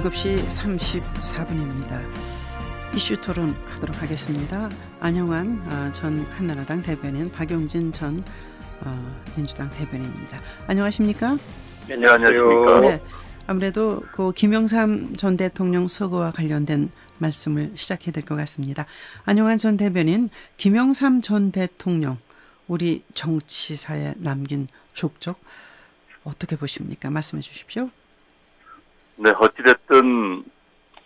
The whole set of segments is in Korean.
7시 34분입니다. 이슈 토론 하도록 하겠습니다. 안영환 아, 전 한나라당 대변인 박용진 전 어, 민주당 대변인입니다. 안녕하십니까? 네, 안녕하십니까. 네. 아무래도 그 김영삼 전 대통령 서거와 관련된 말씀을 시작해야 될 것 같습니다. 안영환 전 대변인, 김영삼 전 대통령 우리 정치사에 남긴 족적 어떻게 보십니까? 말씀해 주십시오. 네, 어찌됐든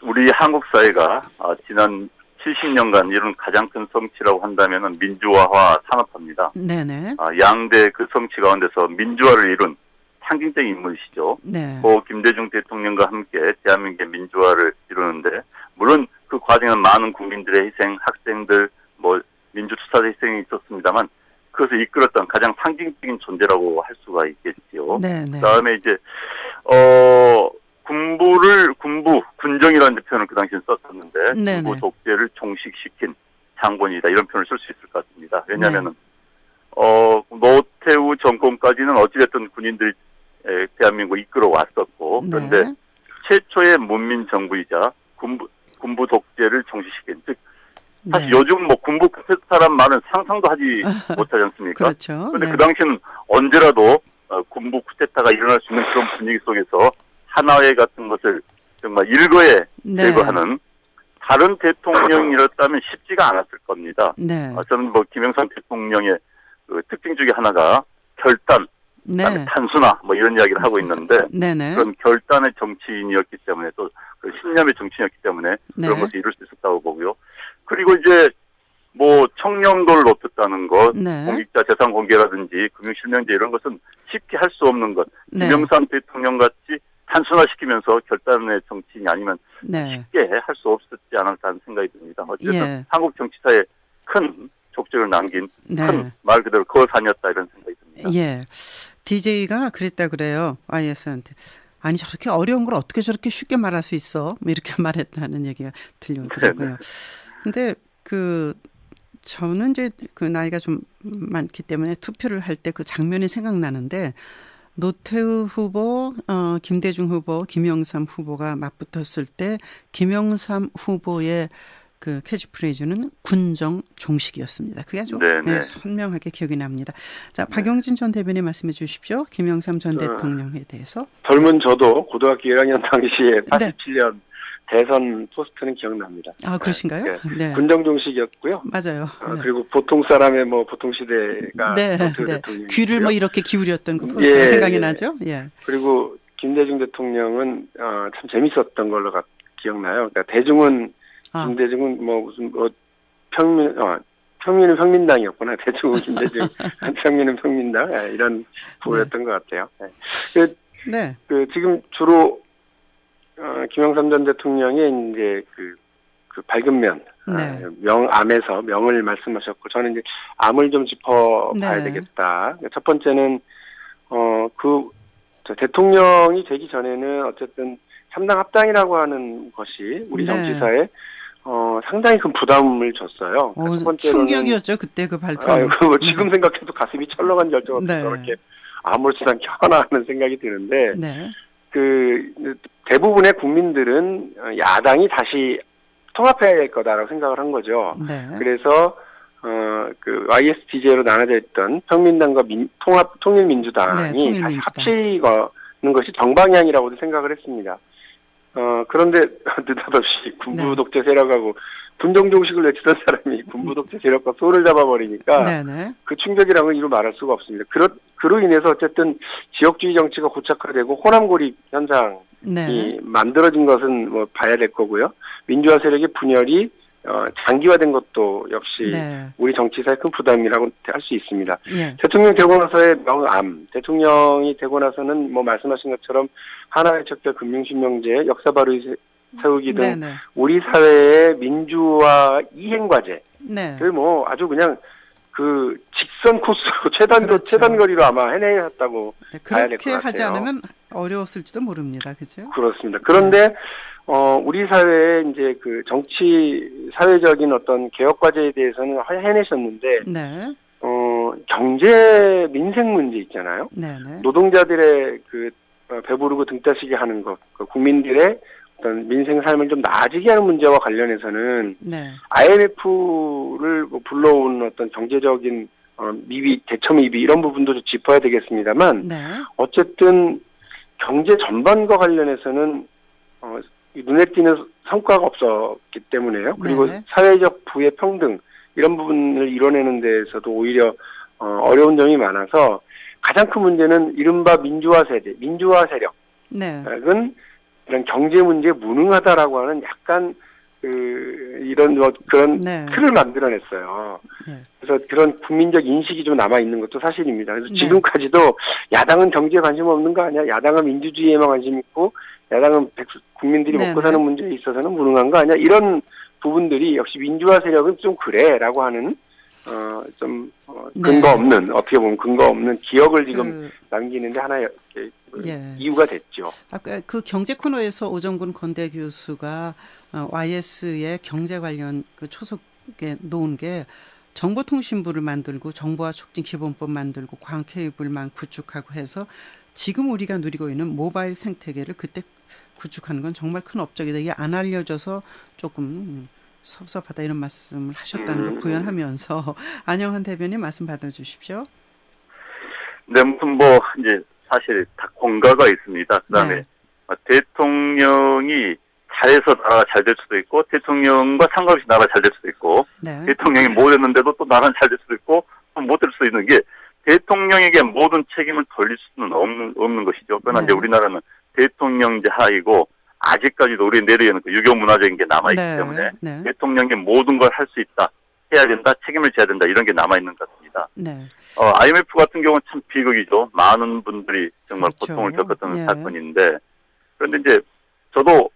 우리 한국 사회가 아, 지난 70년간 이룬 가장 큰 성취라고 한다면 민주화와 산업화입니다. 네네. 아, 양대 그 성취 가운데서 민주화를 이룬 상징적인 인물이시죠. 네. 고 김대중 대통령과 함께 대한민국의 민주화를 이루는데 물론 그 과정에는 많은 국민들의 희생, 학생들, 뭐 민주투사의 희생이 있었습니다만 그것을 이끌었던 가장 상징적인 존재라고 할 수가 있겠지요. 네 네. 그다음에 이제 어 군부를 군부 군정이라는 표현을 그 당시에 썼었는데 네네. 군부 독재를 종식시킨 장본이다 이런 표현을 쓸 수 있을 것 같습니다. 왜냐하면은 네. 어 노태우 정권까지는 어찌됐든 군인들이 에, 대한민국을 이끌어 왔었고 그런데 네. 최초의 문민 정부이자 군부 군부 독재를 종식시킨 즉 사실 네. 요즘 뭐 군부 쿠데타란 말은 상상도 하지 못하지 않습니까? 그렇죠. 그런데 네. 그 당시는 언제라도 어, 군부 쿠데타가 일어날 수 있는 그런 분위기 속에서 하나회 같은 것을 정말 일거에 네. 제거하는 다른 대통령이었다면 쉽지가 않았을 겁니다. 네. 어, 저는 뭐 김영삼 대통령의 그 특징 중에 하나가 결단, 네. 단순화 뭐 이런 이야기를 하고 있는데 네네. 그런 결단의 정치인이었기 때문에 또 그 신념의 정치인이었기 때문에 네. 그런 것을 이룰 수 있었다고 보고요. 그리고 이제 뭐 청렴도를 높였다는 것, 네. 공직자 재산 공개라든지 금융실명제 이런 것은 쉽게 할 수 없는 것. 네. 김영삼 대통령 같이 단순화시키면서 결단의 정치인이 아니면 네. 쉽게 할 수 없었지 않을까 생각이 듭니다. 어쨌든 예. 한국 정치사에 큰 족적을 남긴 네. 큰말 그대로 거산이었다 이런 생각이 듭니다. 예. DJ가 그랬다 그래요. IS한테. 아니 저렇게 어려운 걸 어떻게 저렇게 쉽게 말할 수 있어? 뭐 이렇게 말했다는 얘기가 들려오더라고요. 근데 그 저는 이제 그 나이가 좀 많기 때문에 투표를 할 때 그 장면이 생각나는데 노태우 후보, 어, 김대중 후보, 김영삼 후보가 맞붙었을 때 김영삼 후보의 그 캐치프레이즈는 군정 종식이었습니다. 그게 아주 네, 네. 네, 선명하게 기억이 납니다. 자, 박영진 전 대변인 말씀해 주십시오. 김영삼 전 어. 대통령에 대해서. 젊은 저도 고등학교 1학년 당시에 네. 87년 대선 포스트는 기억납니다. 아, 그러신가요? 네. 네. 군정 종식이었고요. 맞아요. 어, 네. 그리고 보통 사람의 뭐 보통 시대가 네, 네. 귀를 뭐 이렇게 기울였던 그 예, 생각이 예. 나죠? 예. 그리고 김대중 대통령은 어, 참 재밌었던 걸로 가- 기억나요. 그러니까 대중은 아, 김대중은 뭐 무슨 뭐 평민 어, 평민은 평민당이었구나. 대중은 김대중, 평민은 평민당 예, 이런 부호였던 것 같아요. 예. 그, 네. 그 지금 주로 어, 김영삼 전 대통령의 이제 그, 그 밝은 면, 네. 아, 명암에서 명을 말씀하셨고 저는 이제 암을 좀 짚어봐야 네. 되겠다. 첫 번째는 어 그 대통령이 되기 전에는 어쨌든 삼당 합당이라고 하는 것이 우리 네. 정치사에 어 상당히 큰 부담을 줬어요. 어, 첫 번째로는 충격이었죠 그때 그 발표. 아유, 그거 지금 생각해도 가슴이 철렁한 결정을 네. 저렇게 아무렇지도 않게 하나 하는 생각이 드는데 네. 그 대부분의 국민들은 어, 야당이 다시 통합해야 될 거다라고 생각을 한 거죠. 네. 그래서 어그 YSDJ로 나눠져 있던 평민당과 민, 통합 통일민주당이 네, 다시. 합치는 것이 정방향이라고도 생각을 했습니다. 어 그런데 느닷없이 군부 네. 독재 세력하고 군정종식을 외치던 사람이 군부 독재 세력과 소를 잡아버리니까 네, 네. 그 충격이라는 걸 이루 말할 수가 없습니다. 그로, 그로 인해서 어쨌든 지역주의 정치가 고착화되고 호남고립 현상이 네. 만들어진 것은 뭐 봐야 될 거고요. 민주화 세력의 분열이 어, 장기화된 것도 역시 네. 우리 정치사의 큰 부담이라고 할 수 있습니다. 예. 대통령 되고 나서의 명암, 대통령이 되고 나서는 뭐 말씀하신 것처럼 하나의 척결 금융실명제, 역사바로 세우기 등 네, 네. 우리 사회의 민주화 이행 과제, 네. 그뭐 아주 그냥 그 직선 코스로 최단 그렇죠. 최단 거리로 아마 해내셨다고 네, 가야 될것 그렇게 하지 같아요. 않으면 어려웠을지도 모릅니다. 그죠? 그렇습니다. 그런데 어 우리 사회에 이제 그 정치 사회적인 어떤 개혁 과제에 대해서는 해내셨는데 네. 어 경제 민생 문제 있잖아요. 네, 네. 노동자들의 그 어, 배부르고 등따시게 하는 것, 그 국민들의 어떤 민생 삶을 좀 나아지게 하는 문제와 관련해서는 네. IMF를 뭐 불러온 어떤 경제적인 어, 미비, 대처 미비 이런 부분도 좀 짚어야 되겠습니다만 네. 어쨌든 경제 전반과 관련해서는 어, 눈에 띄는 성과가 없었기 때문에요. 그리고 네. 사회적 부의 평등 이런 부분을 이뤄내는 데에서도 오히려 어, 어려운 점이 많아서 가장 큰 문제는 이른바 민주화 세대, 민주화 세력은 네. 이런 경제 문제에 무능하다라고 하는 약간 그 이런 뭐 그런 네. 틀을 만들어냈어요. 네. 그래서 그런 국민적 인식이 좀 남아 있는 것도 사실입니다. 그래서 네. 지금까지도 야당은 경제에 관심 없는 거 아니야? 야당은 민주주의에만 관심 있고 야당은 백수, 국민들이 네, 먹고 네. 사는 문제에 있어서는 무능한 거 아니야? 이런 부분들이 역시 민주화 세력은 좀 그래라고 하는 어좀 어, 네. 근거 없는 어떻게 보면 근거 없는 기억을 지금 그, 남기는데 하나의 이렇게 그 예. 이유가 됐죠. 아까 그 경제 코너에서 오정근 건대 교수가 어, YS의 경제 관련 그 초석에 놓은 게 정보통신부를 만들고 정보화 촉진 기본법 만들고 광 케이블망 구축하고 해서 지금 우리가 누리고 있는 모바일 생태계를 그때 구축하는 건 정말 큰 업적이다. 이게 안 알려져서 조금 음, 섭섭하다 이런 말씀을 하셨다는 음. 걸 구현하면서 안영한 대변인 말씀 받아주십시오. 네, 무슨 뭐 이제 사실 다 공가가 있습니다. 그다음에 네. 어, 대통령이 잘해서 나라가 잘 될 수도 있고 대통령과 상관없이 나라가 잘될 수도 있고 네. 대통령이 못했는데도 또 나라는 잘될 수도 있고 못 될 수도 있는 게 대통령에게 모든 책임을 돌릴 수는 없는 없는 것이죠. 그러나 네. 이제 우리나라는 대통령제 하이고 아직까지도 우리 내리에는 그 유교 문화적인 게 남아 있기 네. 때문에 네. 대통령이 모든 걸 할 수 있다, 해야 된다, 책임을 져야 된다 이런 게 남아 있는 것 같습니다. 네. 어, IMF 같은 경우는 참 비극이죠. 많은 분들이 정말 그렇죠. 고통을 겪었던 예. 사건인데 그런데 이제 저도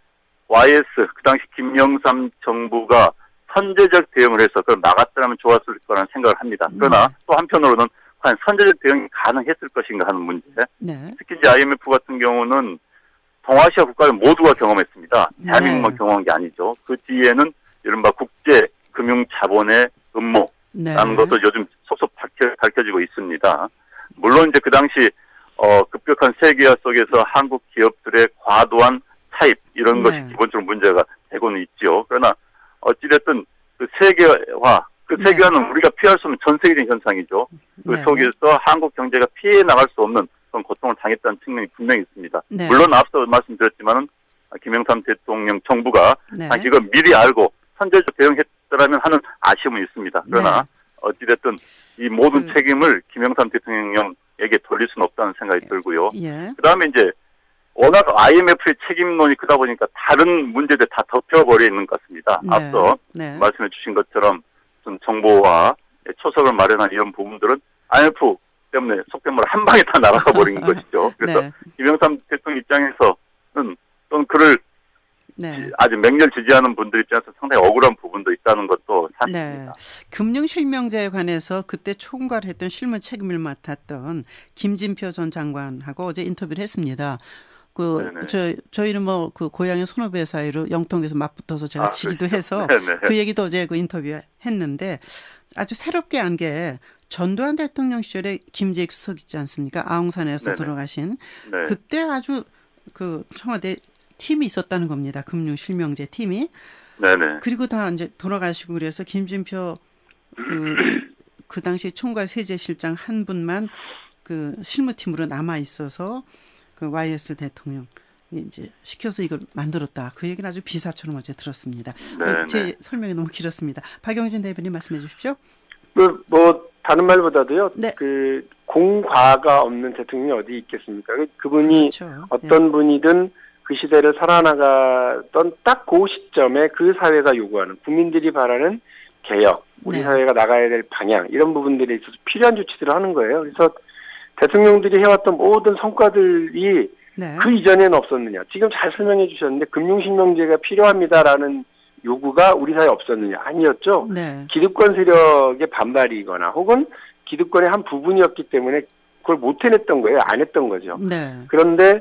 YS 그 당시 김영삼 정부가 선제적 대응을 해서 그걸 막았더라면 좋았을 거라는 생각을 합니다. 그러나 네. 또 한편으로는 과연 선제적 대응이 가능했을 것인가 하는 문제. 네. 특히 이제 IMF 같은 경우는 동아시아 국가를 모두가 경험했습니다. 네. 대한민국만 경험한 게 아니죠. 그 뒤에는 이른바 국제 금융 자본의 음모 네. 라는 것도 요즘 속속 밝혀, 밝혀 지고 있습니다. 물론 이제 그 당시 어, 급격한 세계화 속에서 한국 기업들의 과도한 차입 이런 네. 것이 기본적으로 문제가 되고는 있죠. 그러나 어찌됐든 그 세계화 그 네. 세계화는 우리가 피할 수 없는 전 세계적인 현상이죠. 그 네. 속에서 한국 경제가 피해 나갈 수 없는 그런 고통을 당했다는 측면이 분명히 있습니다. 네. 물론 앞서 말씀드렸지만은 김영삼 대통령 정부가 네. 이걸 미리 알고 선제적 대응했 더라면 하는 아쉬움은 있습니다. 그러나 어찌됐든 이 모든 그- 책임을 김영삼 대통령에게 돌릴 수는 없다는 생각이 들고요. 예. 그 다음에 이제 워낙 IMF의 책임론이 크다 보니까 다른 문제들 다 덮여버려 있는 것 같습니다. 네. 앞서 네. 말씀해 주신 것처럼 좀 정보와 초석을 마련한 이런 부분들은 IMF 때문에 속된 말한 방에 다 날아가 버린 것이죠. 그래서 네. 김영삼 대통령 입장에서는 또 그를 네. 아주 맹렬 지지하는 분들 입장에서 상당히 억울한 부분도 있다는 것도 사실입니다. 금융실명제에 관해서 그때 총괄했던 실무 책임을 맡았던 김진표 전 장관하고 어제 인터뷰를 했습니다. 그 네네. 저 저희는 뭐 그 고향의 선후배 사이로 영통에서 맞붙어서 제가 아, 지기도 그렇죠. 해서 네네. 그 얘기도 어제 그 인터뷰 했는데 아주 새롭게 한 게 전두환 대통령 시절에 김재익 수석 있지 않습니까? 아웅산에서 네네. 돌아가신 네. 그때 아주 그 청와대 팀이 있었다는 겁니다. 금융 실명제 팀이. 네네. 그리고 다 이제 돌아가시고 그래서 김진표 그, 그 당시 총괄 세제실장 한 분만 그 실무팀으로 남아 있어서 그 YS 대통령 이제 시켜서 이걸 만들었다. 그 얘기는 아주 비사처럼 어제 들었습니다. 어, 네네. 제 설명이 너무 길었습니다. 박영진 대변인 말씀해 주십시오. 그 뭐 다른 말보다도요. 네. 그 공과가 없는 대통령이 어디 있겠습니까? 그- 그분이 그렇죠. 어떤 분이든 그 시대를 살아나가던 딱 그 시점에 그 사회가 요구하는 국민들이 바라는 개혁, 우리 네. 사회가 나가야 될 방향 이런 부분들에 있어서 필요한 조치들을 하는 거예요. 그래서 대통령들이 해왔던 모든 성과들이 네. 그 이전에는 없었느냐? 지금 잘 설명해 주셨는데 금융실명제가 필요합니다라는 요구가 우리 사회에 없었느냐? 아니었죠. 네. 기득권 세력의 반발이거나 혹은 기득권의 한 부분이었기 때문에 그걸 못 해냈던 거예요. 안 했던 거죠. 네. 그런데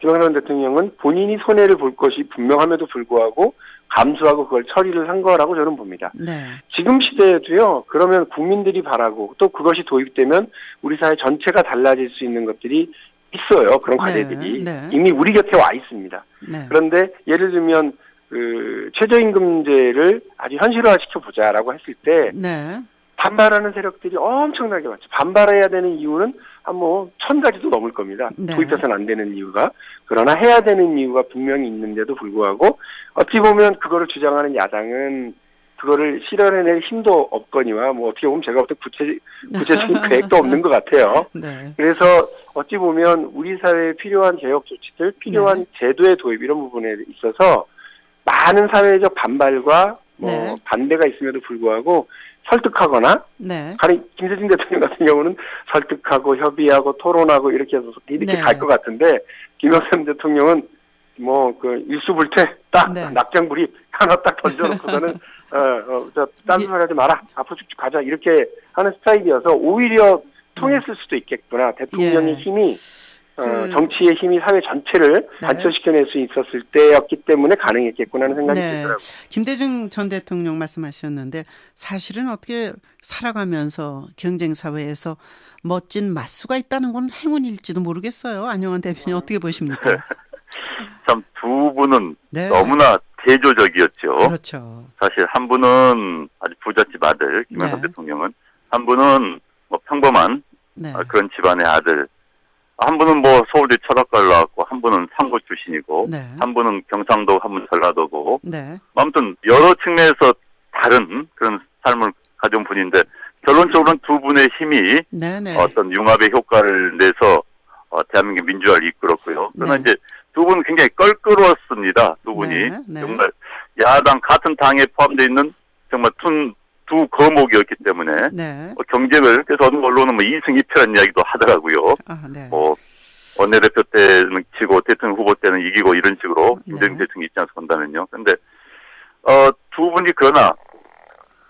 김영삼 대통령은 본인이 손해를 볼 것이 분명함에도 불구하고 감수하고 그걸 처리를 한 거라고 저는 봅니다. 네. 지금 시대에도요, 그러면 국민들이 바라고 또 그것이 도입되면 우리 사회 전체가 달라질 수 있는 것들이 있어요. 그런 네, 과제들이 네. 이미 우리 곁에 와 있습니다. 네. 그런데 예를 들면 그 최저임금제를 아주 현실화 시켜 보자라고 했을 때 네. 반발하는 세력들이 엄청나게 많죠. 반발해야 되는 이유는 한 뭐 천 가지도 넘을 겁니다. 네. 도입해서는 안 되는 이유가 그러나 해야 되는 이유가 분명히 있는데도 불구하고 어찌 보면 그거를 주장하는 야당은 그거를 실현해낼 힘도 없거니와 뭐 어떻게 보면 제가 볼 때 구체 구체적인 계획도 없는 것 같아요. 네. 그래서 어찌 보면 우리 사회에 필요한 개혁 조치들, 필요한 네. 제도의 도입 이런 부분에 있어서 많은 사회적 반발과 뭐 네. 반대가 있음에도 불구하고 설득하거나 네. 아니 김대중 대통령 같은 경우는 설득하고 협의하고 토론하고 이렇게 해서 이렇게 네. 갈것 같은데 김영삼 대통령은 뭐 그 일수불태 딱 네. 낙장불입 하나 딱 던져놓고서는 어어저 딴 소리 하지 마라 앞으로 쭉쭉 가자 이렇게 하는 스타일이어서 오히려 통했을 수도 있겠구나 대통령의 예. 힘이 어, 그- 정치의 힘이 사회 전체를 네. 단절시켜낼 수 있었을 때였기 때문에 가능했겠구나 하는 생각이 네. 들더라고요. 김대중 전 대통령 말씀하셨는데 사실은 어떻게 살아가면서 경쟁 사회에서 멋진 맞수가 있다는 건 행운일지도 모르겠어요. 안영환 대표님 어떻게 보십니까? 참 두 분은 네. 너무나 대조적이었죠. 그렇죠. 사실 한 분은 아주 부잣집 아들 김영삼 네. 대통령은 한 분은 뭐 평범한 네. 아, 그런 집안의 아들 한 분은 뭐 서울대 철학과를 나왔고 한 분은 상고 출신이고 네. 한 분은 경상도 한 분 전라도고 네. 아무튼 여러 측면에서 다른 그런 삶을 가져온 분인데 결론적으로는 두 분의 힘이 네. 네. 어떤 융합의 효과를 내서 어, 대한민국 민주화를 이끌었고요. 그러나 네. 이제 두 분은 굉장히 껄끄러웠습니다. 두 분이 네, 네. 정말 야당 같은 당에 포함되어 있는 정말 두, 두 거목이었기 때문에 네. 어, 경쟁을 그래서 어느 언론은 뭐 2승 2패라는 이야기도 하더라고요. 아, 네. 뭐 원내대표 때는 지고 대통령 후보 때는 이기고 이런 식으로 김대중 네. 대통령 입장에서 본다면요. 근데 어, 두 분이 그러나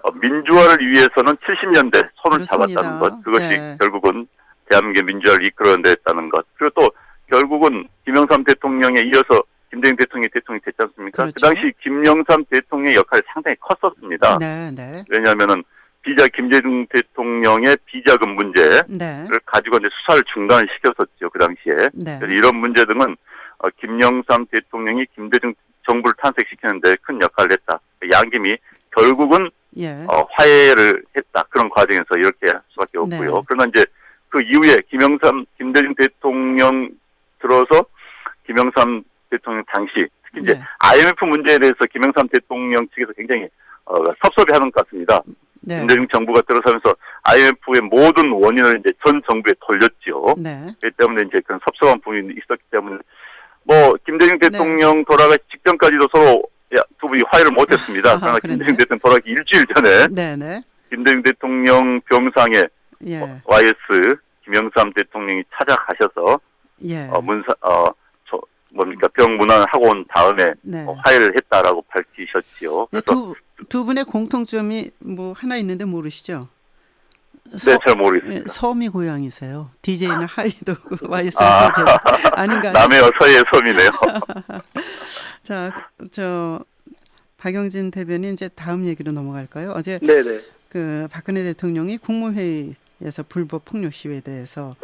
어, 민주화를 위해서는 70년대 손을 그렇습니다. 잡았다는 것 그것이 네. 결국은 결국은 대한민국의 민주화를 이끌어냈다는 것 그리고 또 결국은 김영삼 대통령에 이어서 김대중 대통령이 대통령이 됐지 않습니까? 그 그렇죠. 당시 김영삼 대통령의 역할이 상당히 컸었습니다. 네. 네. 왜냐하면은 비자 김대중 대통령의 비자금 문제를 네. 가지고 이제 수사를 중단을 시켰었죠 그 당시에 네. 이런 문제 등은 어, 김영삼 대통령이 김대중 정부를 탄생시키는데 큰 역할을 했다. 양김이 결국은 예. 어, 화해를 했다. 그런 과정에서 이렇게 할 수밖에 없고요. 네. 그러나 이제 그 이후에 김영삼, 김대중 대통령 들어서 김영삼 대통령 당시 특히 이제 네. IMF 문제에 대해서 김영삼 대통령 측에서 굉장히 어, 섭섭해하는 것 같습니다. 네. 김대중 정부가 들어서면서 IMF의 모든 원인을 이제 전 정부에 돌렸죠. 네. 그렇기 때문에 이제 그런 섭섭한 부분이 있었기 때문에 뭐 김대중 대통령 돌아가기 직전까지도 서로 야, 두 분이 화해를 못했습니다. 아하, 그러나 그랬네. 김대중 대통령 돌아가기 일주일 전에 네. 네. 김대중 대통령 병상에 예. 어, YS 김영삼 대통령이 찾아가셔서 예. 어, 문사 어 저, 뭡니까 병 문안을 하고 온 다음에 네. 어, 화해를 했다라고 밝히셨지요. 네, 두, 두 분의 공통점이 뭐 하나 있는데 모르시죠? 네, 잘 예, 모르겠습니다. 섬이 고향이세요. DJ는 하이도고 YS 아. DJ 아닌가요? 남의 서의 섬이네요. 자, 저 박영진 대변인 이제 다음 얘기로 넘어갈까요? 어제 네네. 그 박근혜 대통령이 국무회의에서 불법 폭력 시위에 대해서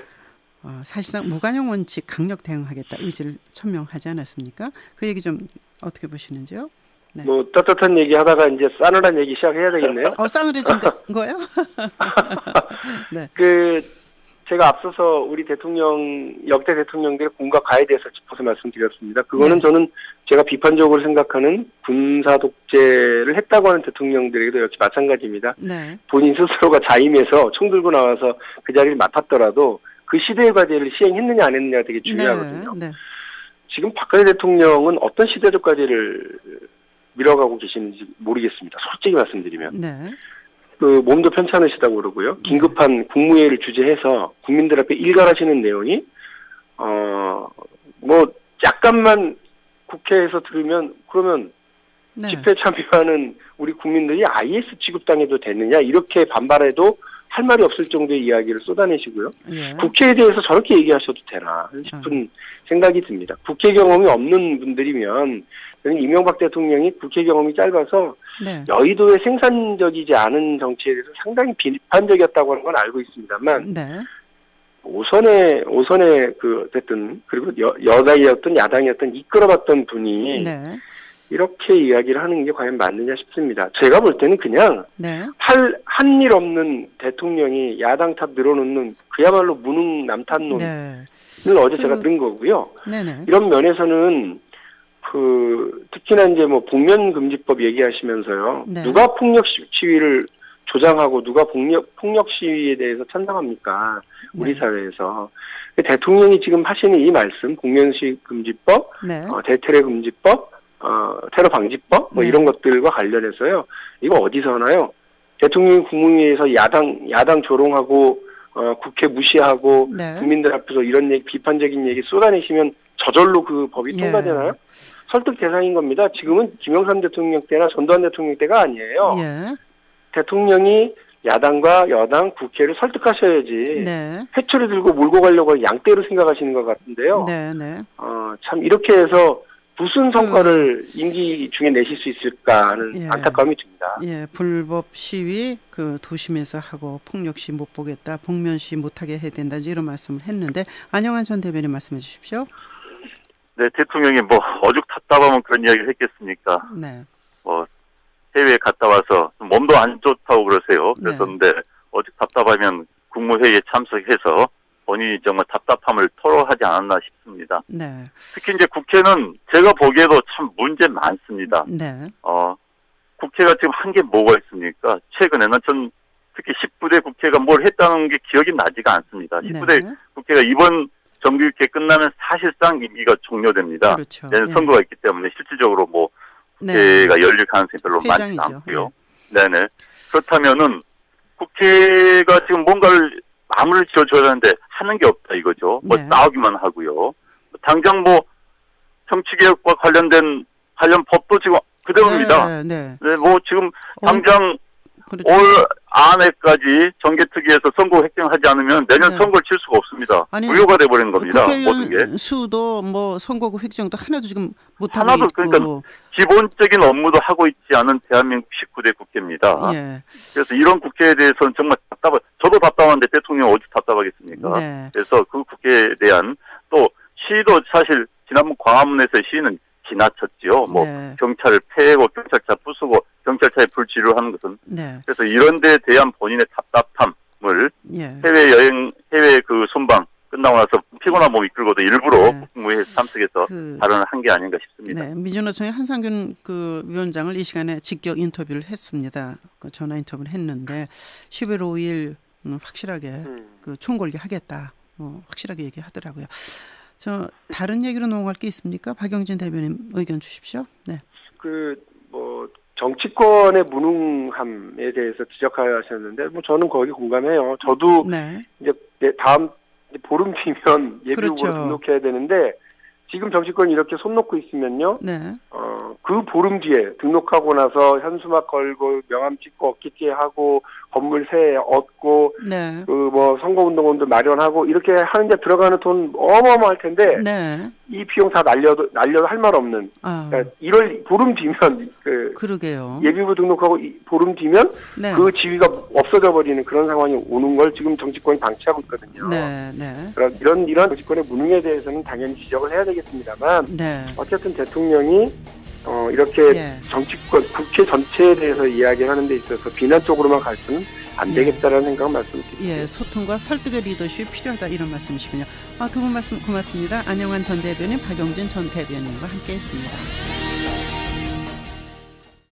어, 사실상 무관용 원칙 강력 대응하겠다 의지를 천명하지 않았습니까? 그 얘기 좀 어떻게 보시는지요? 네. 뭐 떳떳한 얘기 하다가 이제 싸늘한 얘기 시작해야 되겠네요. 어, 싸늘해진 거예요? 네. 그 제가 앞서서 우리 대통령 역대 대통령들의 공과 가에 대해서 짚어서 말씀드렸습니다. 그거는 네. 저는 제가 비판적으로 생각하는 군사 독재를 했다고 하는 대통령들에게도 역시 마찬가지입니다. 네. 본인 스스로가 자임해서 총 들고 나와서 그 자리를 맡았더라도 그 시대의 과제를 시행했느냐 안 했느냐가 되게 중요하거든요. 네. 네. 지금 박근혜 대통령은 어떤 시대적 과제를 밀어가고 계시는지 모르겠습니다. 솔직히 말씀드리면. 네. 그 몸도 편찮으시다고 그러고요. 긴급한 국무회의를 주재해서 국민들 앞에 일갈하시는 내용이 어 뭐 약간만 국회에서 들으면 그러면 네. 집회 참여하는 우리 국민들이 IS 취급당해도 되느냐 이렇게 반발해도 할 말이 없을 정도의 이야기를 쏟아내시고요. 예. 국회에 대해서 저렇게 얘기하셔도 되나 싶은 생각이 듭니다. 국회 경험이 없는 분들이면 저는 이명박 대통령이 국회 경험이 짧아서 네. 여의도의 생산적이지 않은 정치에 대해서 상당히 비판적이었다고 하는 건 알고 있습니다만 네. 오선의 오선의 그 어쨌든 그리고 여, 여당이었던 야당이었던 이끌어봤던 분이 네. 이렇게 이야기를 하는 게 과연 맞느냐 싶습니다. 제가 볼 때는 그냥 네. 할한 일 없는 대통령이 야당 탑 늘어놓는 그야말로 무능 남탄론을 네. 어제 제가 그- 든 거고요. 네네. 이런 면에서는 그 특히나 이제 뭐 복면 금지법 얘기하시면서요. 네. 누가 폭력 시- 시위를 조장하고 누가 폭력 폭력 시위에 대해서 찬성합니까? 우리 네. 사회에서 대통령이 지금 하시는 이 말씀 복면 시위 금지법, 네. 어, 대테러 금지법, 어, 테러 방지법 뭐 네. 이런 것들과 관련해서요. 이거 어디서 하나요? 대통령이 국무회의에서 야당 야당 조롱하고 어, 국회 무시하고 네. 국민들 앞에서 이런 얘기 비판적인 얘기 쏟아내시면 저절로 그 법이 예. 통과되나요? 설득 대상인 겁니다. 지금은 김영삼 대통령 때나 전두환 대통령 때가 아니에요. 예. 대통령이 야당과 여당, 국회를 설득하셔야지 네. 회초리 들고 몰고 가려고 양떼로 생각하시는 것 같은데요. 네. 네. 어, 참 이렇게 해서 무슨 성과를 임기 중에 내실 수 있을까 하는 예. 안타까움이 듭니다. 예, 불법 시위 그 도심에서 하고 폭력 시 못 보겠다, 복면 시 못하게 해야 된다 이런 말씀을 했는데 안영환 전 대변인 말씀해 주십시오. 네, 대통령이 뭐 어죽 답답하면 그런 이야기를 했겠습니까? 네, 뭐 해외에 갔다 와서 몸도 안 좋다고 그러세요. 네. 그랬었는데 어죽 답답하면 국무회의에 참석해서 본인이 정말 답답함을 토로하지 않았나 싶습니다. 네, 특히 이제 국회는 제가 보기에도 참 문제 많습니다. 네, 어, 국회가 지금 한 게 뭐가 있습니까? 최근에는 전 특히 19대 국회가 뭘 했다는 게 기억이 나지가 않습니다. 19대 네, 국회가 이번 정기국회 끝나면 사실상 임기가 종료됩니다. 그렇죠. 내년 예. 선거가 있기 때문에 실질적으로 뭐 네, 국회가 열릴 가능성이 별로 많지 회장이죠. 예. 않고요. 네네. 그렇다면은 국회가 지금 뭔가를 마무리를 지어줘야 하는데 하는 게 없다 이거죠. 뭐 네. 나오기만 하고요. 당장 뭐 정치개혁과 관련된 관련 법도 지금 그대로입니다. 네, 네. 네, 뭐 지금 당장. 올 안에까지 정개특위에서 선거 획정하지 않으면 내년 네. 선거를 칠 수가 없습니다. 아니, 무효가 돼버리는 겁니다. 모든 게. 수도 뭐 선거구 획정도 하나도 지금 못 하고 하나도 있고. 그러니까 기본적인 업무도 하고 있지 않은 대한민국 19대 국회입니다. 예, 그래서 이런 국회에 대해서는 정말 답답해. 저도 답답한데 대통령 어디 답답하겠습니까? 네, 그래서 그 국회에 대한 또 시도 사실 지난번 광화문에서의 시위는 지나쳤지요. 뭐 네, 경찰을 패고 경찰차 부수고 경찰차에 불지를 하는 것은 네, 그래서 이런 데에 대한 본인의 답답함을 예, 해외 여행 해외 그 순방 끝나고 나서 피곤한 몸 이 끌고도 일부러 네. 국무회에 참석해서 그 발언을 한 게 아닌가 싶습니다. 네, 민주노총의 한상균 그 위원장을 이 시간에 직격 인터뷰를 했습니다. 그 전화 인터뷰를 했는데 11월 5일 음, 확실하게 음. 그 총궐기 하겠다. 뭐 확실하게 얘기하더라고요. 저 다른 얘기로 넘어갈 게 있습니까? 박영진 대변인 의견 주십시오. 네. 그뭐 정치권의 무능함에 대해서 지적하셨는데 뭐 저는 거기 공감해요. 저도 네. 이제 내 다음 보름 뒤면 예비후보로 그렇죠. 등록해야 되는데 지금 정치권이 이렇게 손 놓고 있으면요. 네. 어, 그 보름 뒤에 등록하고 나서 현수막 걸고 명함 찍고 어깨띠 하고 건물 세 얻고 네. 그뭐 선거운동원도 마련하고 이렇게 하는데 들어가는 돈 어마어마할 텐데 네. 이 비용 다 날려도 날려도 할 말 없는 아. 그러니까 1월 보름 뒤면 그 그러게요. 예비후보 등록하고 이 보름 뒤면 네. 그 지위가 없어져 버리는 그런 상황이 오는 걸 지금 정치권이 방치하고 있거든요. 네. 네. 그런 이런 이런 정치권의 무능에 대해서는 당연히 지적을 해야 되겠습니다만 네. 어쨌든 대통령이 어 이렇게 예. 정치권 국회 전체에 대해서 이야기를 하는 데 있어서 비난 쪽으로만 갈 수는 안 예. 되겠다라는 생각 말씀드립니다. 예, 소통과 설득의 리더십이 필요하다 이런 말씀이시군요. 아, 두 분 말씀 고맙습니다. 안영환 전 대변인, 박영진 전 대변인과 함께했습니다.